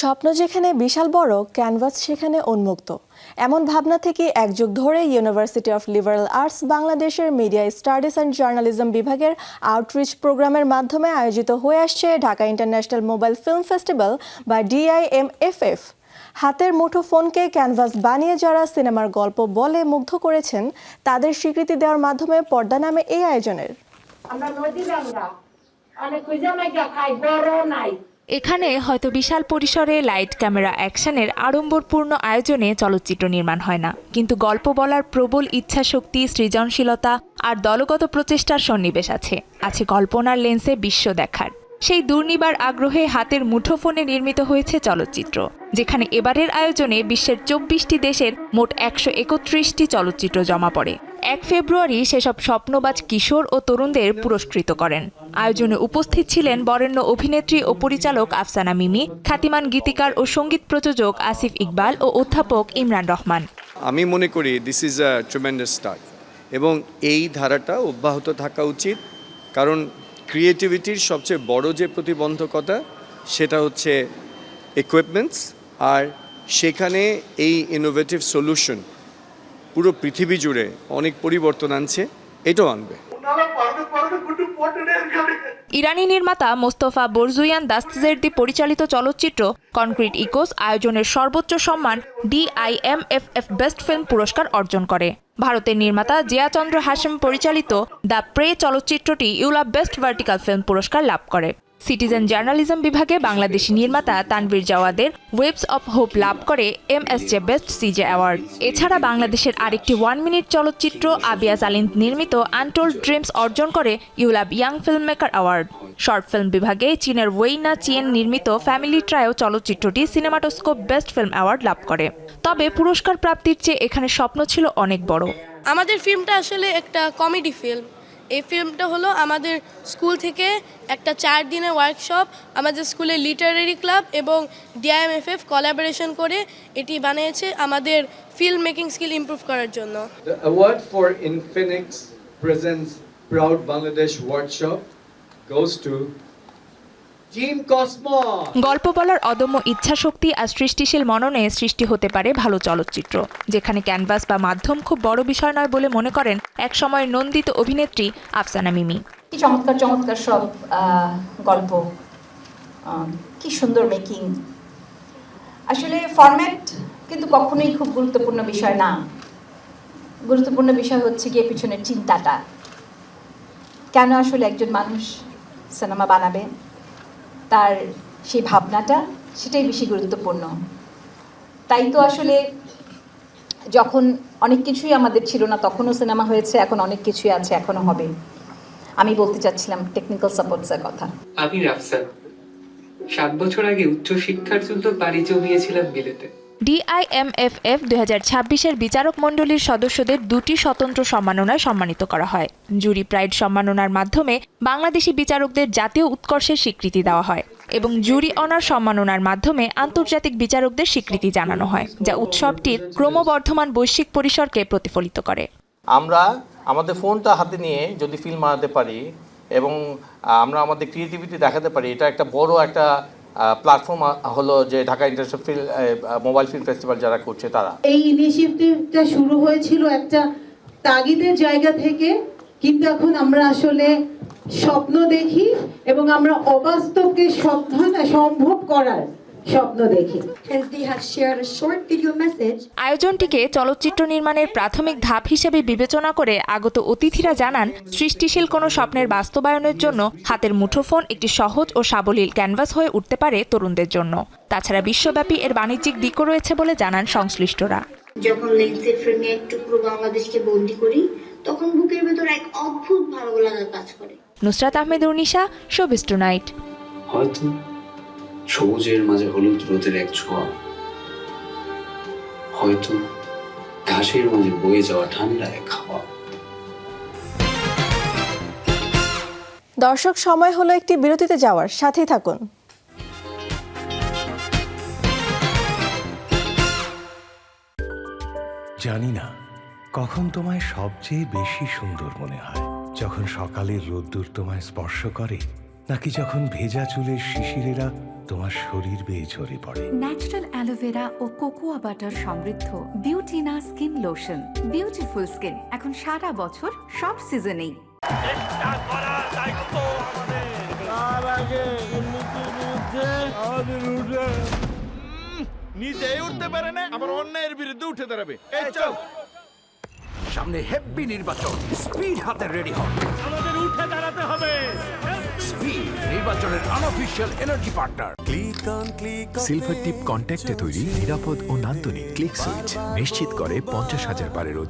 স্বপ্ন যেখানে বিশাল বড়, ক্যানভাস সেখানে উন্মুক্ত। এমন ভাবনা থেকে এক যুগ ধরে ইউনিভার্সিটি অফ লিবারাল আর্টস বাংলাদেশের মিডিয়া স্টাডিজ অ্যান্ড জার্নালিজম বিভাগের আউটরিচ প্রোগ্রামের মাধ্যমে আয়োজিত হয়ে আসছে Dhaka international mobile film festival বা ডিআইএমএফএফ হাতের মুঠো ফোনকে ক্যানভাস বানিয়ে যারা সিনেমার গল্প বলে মুগ্ধ করেছেন, তাদের স্বীকৃতি দেওয়ার মাধ্যমে পর্দা নামে এই আয়োজনের। আমরা নদী অনেক খাই বড় নাই। এখানে হয়তো বিশাল পরিসরে লাইট ক্যামেরা অ্যাকশনের আড়ম্বরপূর্ণ আয়োজনে চলচ্চিত্র নির্মাণ হয় না। কিন্তু গল্প বলার প্রবল ইচ্ছাশক্তি, সৃজনশীলতা আর দলগত প্রচেষ্টার সন্নিবেশ আছে। আছে কল্পনার লেন্সে বিশ্ব দেখার। সেই দুর্নিবার আগ্রহে হাতের মুঠোফোনে নির্মিত হয়েছে চলচ্চিত্র, যেখানে এবারের আয়োজনে বিশ্বের চব্বিশটি দেশের মোট একশো একত্রিশটি চলচ্চিত্র জমা পড়ে। এক ফেব্রুয়ারি সেসব স্বপ্নবাজ কিশোর ও তরুণদের পুরস্কৃত করেন। আয়োজনে উপস্থিত ছিলেন বরেণ্য অভিনেত্রী ও পরিচালক আফসানা মিমি খ্যাতিমান গীতিকার ও সংগীত প্রযোজক আসিফ ইকবাল ও অধ্যাপক ইমরান রহমান। আমি মনে করি দিস ইজ আ স্টার্ট এবং এই ধারাটা অব্যাহত থাকা উচিত কারণ ক্রিয়েটিভিটির সবচেয়ে বড় যে প্রতিবন্ধকতা সেটা হচ্ছে ইকুইপমেন্টস আর সেখানে এই ইনোভেটিভ সলিউশন পুরো পৃথিবী জুড়ে অনেক পরিবর্তন আনছে, এটাও আনবে। ইরানি নির্মাতা মোস্তফা বরজুয়ান দাস্তজেরদি পরিচালিত চলচ্চিত্র কনক্রিট ইকোস আয়োজনের সর্বোচ্চ সম্মান ডিআইএমএফএফ বেস্ট ফিল্ম পুরস্কার অর্জন করে। ভারতের নির্মাতা জিয়াচন্দ্র হাসেম পরিচালিত দ্য প্রে চলচ্চিত্রটি ইউলা বেস্ট ভার্টিক্যাল ফিল্ম পুরস্কার লাভ করে। সিটিজেন জার্নালিজম বিভাগে বাংলাদেশি নির্মাতা তানভীর জাওয়াদের ওয়েবস অফ হোপ লাভ করে M S J best CJ award. এছাড়া বাংলাদেশের আরেকটি ওয়ান মিনিট চলচ্চিত্র আবিয়াজ আলিন নির্মিত আনটোল্ড ড্রিমস অর্জন করে ULAB young film maker award. Short film বিভাগে চীনের ওয়েইনা চিয়েন নির্মিত ফ্যামিলি ট্রায়ো চলচ্চিত্রটি সিনেমাটোস্কোপ বেস্ট ফিল্ম অ্যাওয়ার্ড লাভ করে। তবে পুরস্কার প্রাপ্তির চেয়ে এখানে স্বপ্ন ছিল অনেক বড়। আমাদের ফিল্মটা আসলে একটা কমেডি ফিল্ম। এই ফিল্মটা হলো আমাদের স্কুল থেকে একটা চার দিনের ওয়ার্কশপ আমাদের স্কুলের লিটারেরি ক্লাব এবং ডিআইএমএফএফ কোলাবোরেশন করে এটি বানিয়েছে আমাদের ফিল্ম মেকিং স্কিল ইমপ্রুভ করার জন্য award for Infinix Infinix proud Bangladesh workshop Team Cosmos. গল্প বলার অদম্য ইচ্ছাশক্তি আর সৃষ্টিশীল মননে সৃষ্টি হতে পারে ভালো চলচ্চিত্র যেখানে ক্যানভাস বা মাধ্যম খুব বড় বিষয় নয় বলে মনে করেন এক সময়ের নন্দিত অভিনেত্রী আফসানা মিমি। চমৎকার চমৎকার সব গল্প। কি সুন্দর মেকিং। আসলে ফরম্যাট কিন্তু কখনোই খুব গুরুত্বপূর্ণ বিষয় না। গুরুত্বপূর্ণ বিষয় হচ্ছে গিয়ে পিছনের চিন্তাটা। কেন আসলে একজন মানুষ সিনেমা বানাবে? তার সেই ভাবনাটা, সেটাই বেশি গুরুত্বপূর্ণ। তাই তো আসলে যখন অনেক কিছুই আমাদের ছিল না, তখনও সিনেমা হয়েছে, এখন অনেক কিছুই আছে, এখনও হবে। আমি বলতে চাচ্ছিলাম টেকনিক্যাল সাপোর্টসের কথা। আমি রাফসান। সাত বছর আগে উচ্চশিক্ষার জন্য পাড়ি জমিয়েছিলাম বিলেতে ডিআইএমএফএফ দুই হাজার ছাব্বিশের বিচারক মণ্ডলীর সদস্যদের দুটি স্বতন্ত্র সম্মাননায় সম্মানিত করা হয়। জুরি প্রাইড সম্মাননার মাধ্যমে বাংলাদেশি বিচারকদের জাতীয় উৎকর্ষের স্বীকৃতি দেওয়া হয় এবং জুরি অনার সম্মাননার মাধ্যমে আন্তর্জাতিক বিচারকদের স্বীকৃতি জানানো হয়, যা উৎসবটির ক্রমবর্ধমান বৈশ্বিক পরিসরকে প্রতিফলিত করে। আমরা আমাদের ফোনটা হাতে নিয়ে যদি ফিল্ম বানাতে পারি এবং আমরা আমাদের ক্রিয়েটিভিটি দেখাতে পারি, এটা একটা বড় একটা প্ল্যাটফর্ম হলো যে Dhaka international film mobile film festival যারা করছে তারা। এই ইনিশিয়েটিভটা শুরু হয়েছিল একটা তাগিদের জায়গা থেকে, কিন্তু এখন আমরা আসলে স্বপ্ন দেখি এবং আমরা অবাস্তবকে সম্ভব করার স্বপ্ন দেখি। আয়োজনটিকে চলচ্চিত্র নির্মাণের প্রাথমিক ধাপ হিসেবে বিবেচনা করে আগত অতিথিরা জানান সৃষ্টিশীল কোনো স্বপ্নের বাস্তবায়নের জন্য হাতের মুঠোফোন একটি সহজ ও সাবলীল ক্যানভাস হয়ে উঠতে পারে তরুণদের জন্য। তাছাড়া বিশ্বব্যাপী এর বাণিজ্যিক দিকও রয়েছে বলে জানান সংশ্লিষ্টরা। যখন লেন্সের ফ্রেমে একটু পুরো বাংলাদেশকে বন্দি করি তখন বুকের ভেতর এক অদ্ভুত ভালো লাগা কাজ করে। নুসরাত আহমেদ উনিশা শোবিস টুনাইট হয়তো সবুজের মাঝে হলুদ রোদের এক ছোঁয়া। হয়তো ঘাসের মাঝে বয়ে যাওয়া ঠান্ডা এক হাওয়া। দর্শক সময় হলো একটি বিরতিতে যাওয়ার। সাথেই থাকুন। জানি না কখন তোমায় সবচেয়ে বেশি সুন্দর মনে হয়? যখন সকালের রোদ্দুর তোমায় স্পর্শ করে নাকি যখন ভেজা চুলের শিশিরেরা তোমার শরীর বেয়ে ঝরে পড়ে। ন্যাচারাল অ্যালোভেরা ও কোকোয়া বাটার সমৃদ্ধ Beautina skin lotion beautiful skin এখন সারা বছর সব সিজনেই নিজেই উঠতে পারে না আবার অন্যায়ের বিরুদ্ধে উঠে দাঁড়াবে। এই চল। সামনে হেভি নির্বাচন স্পিড হাতে রেডি হন আমাদের উঠে দাঁড়াতে হবে। স্পিড নির্বাচনের unofficial energy partner silver tip কন্ট্যাক্টে তৈরি নিরাপদ ও নান্দনিক ক্লিক সুইচ নিশ্চিত করে পঞ্চাশ হাজার বারের অধিক